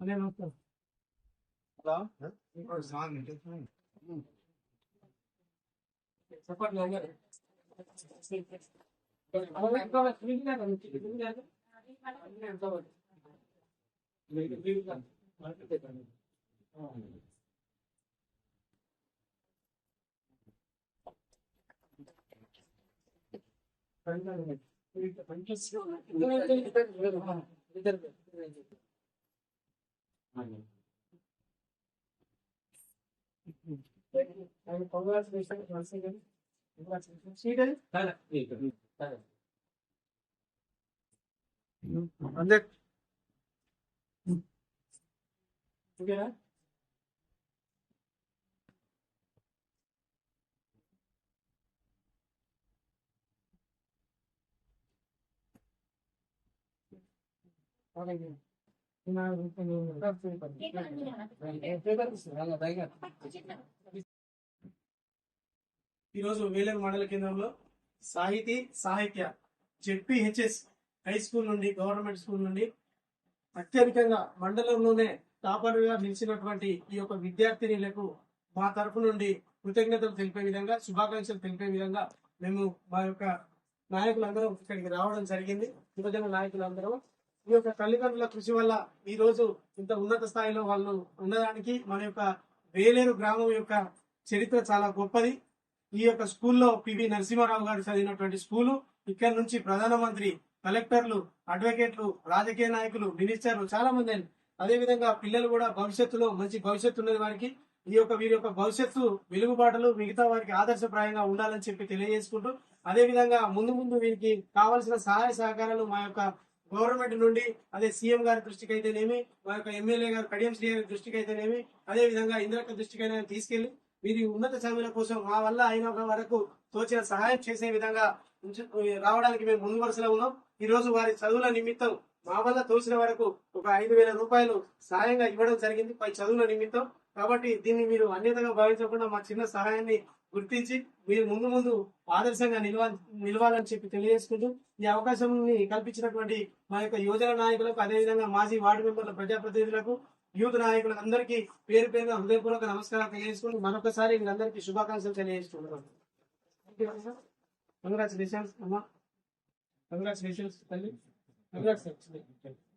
నేను వస్తాను చెప్పండి నాన్నగారు. 아니요. 아니 안 돼. 두 개 ఈరోజు వేలేరు మండల కేంద్రంలో Sahiti Sahitya ZPHS high school నుండి గవర్నమెంట్ స్కూల్ నుండి అత్యధికంగా మండలంలోనే టాపర్గా నిలిచినటువంటి ఈ యొక్క విద్యార్థినిలకు మా తరఫు నుండి కృతజ్ఞతలు తెలిపే విధంగా శుభాకాంక్షలు తెలిపే విధంగా మేము మా యొక్క నాయకులందరం ఇక్కడికి రావడం జరిగింది. యువజన నాయకులందరూ ఈ యొక్క తల్లిదండ్రుల కృషి వల్ల ఈ రోజు ఇంత ఉన్నత స్థాయిలో వాళ్ళు ఉండడానికి మన యొక్క వేలేరు గ్రామం యొక్క చరిత్ర చాలా గొప్పది. ఈ యొక్క స్కూల్లో పివి నరసింహారావు గారు చదివినటువంటి స్కూలు ఇక్కడ నుంచి ప్రధానమంత్రి కలెక్టర్లు అడ్వకేట్లు రాజకీయ నాయకులు మినిస్టర్లు చాలా మంది అయిన అదే విధంగా పిల్లలు కూడా భవిష్యత్తులో మంచి భవిష్యత్తు ఉన్నది వారికి. ఈ యొక్క వీరి యొక్క భవిష్యత్తు వెలుగుబాటలు మిగతా వారికి ఆదర్శప్రాయంగా ఉండాలని చెప్పి తెలియజేసుకుంటూ అదే విధంగా ముందు ముందు వీరికి కావాల్సిన సహాయ సహకారాలు మా యొక్క గవర్నమెంట్ నుండి అదే సీఎం గారి దృష్టికి అయితేనేమి మా యొక్క ఎమ్మెల్యే గారు కడియం శ్రీ గారి దృష్టికి అయితేనేమి అదే విధంగా ఇంద్రక దృష్టికి అయినా తీసుకెళ్ళి వీరి ఉన్నత చదువుల కోసం మా వల్ల అయిన వరకు తోచిన సహాయం చేసే విధంగా రావడానికి మేము ముందు వరుసలో ఉన్నాం. ఈ రోజు వారి చదువుల నిమిత్తం మా వల్ల తోచిన వరకు ఒక ఐదు వేల రూపాయలు సహాయంగా ఇవ్వడం జరిగింది. పై చదువుల నిమిత్తం. కాబట్టి దీన్ని మీరు అన్యతగా భావించకుండా మా చిన్న సహాయాన్ని గుర్తించి మీరు ముందు ముందు ఆదర్శంగా నిలవ నిలవాలని చెప్పి తెలియజేసుకుంటూ ఈ అవకాశం కల్పించినటువంటి మా యొక్క యువజన నాయకులకు అదేవిధంగా మాజీ వార్డు మెంబర్ల ప్రజాప్రతినిధులకు యూత్ నాయకులకు అందరికీ పేరు పేరుగా హృదయపూర్వక నమస్కారాలు తెలియజేసుకుంటూ మరొకసారి వీళ్ళందరికీ శుభాకాంక్షలు తెలియజేసుకుంటున్నాను. కంగ్రాచులేషన్స్ అమ్మా. కంగ్రాచులేషన్స్ తల్లి. కంగ్రాచులేషన్స్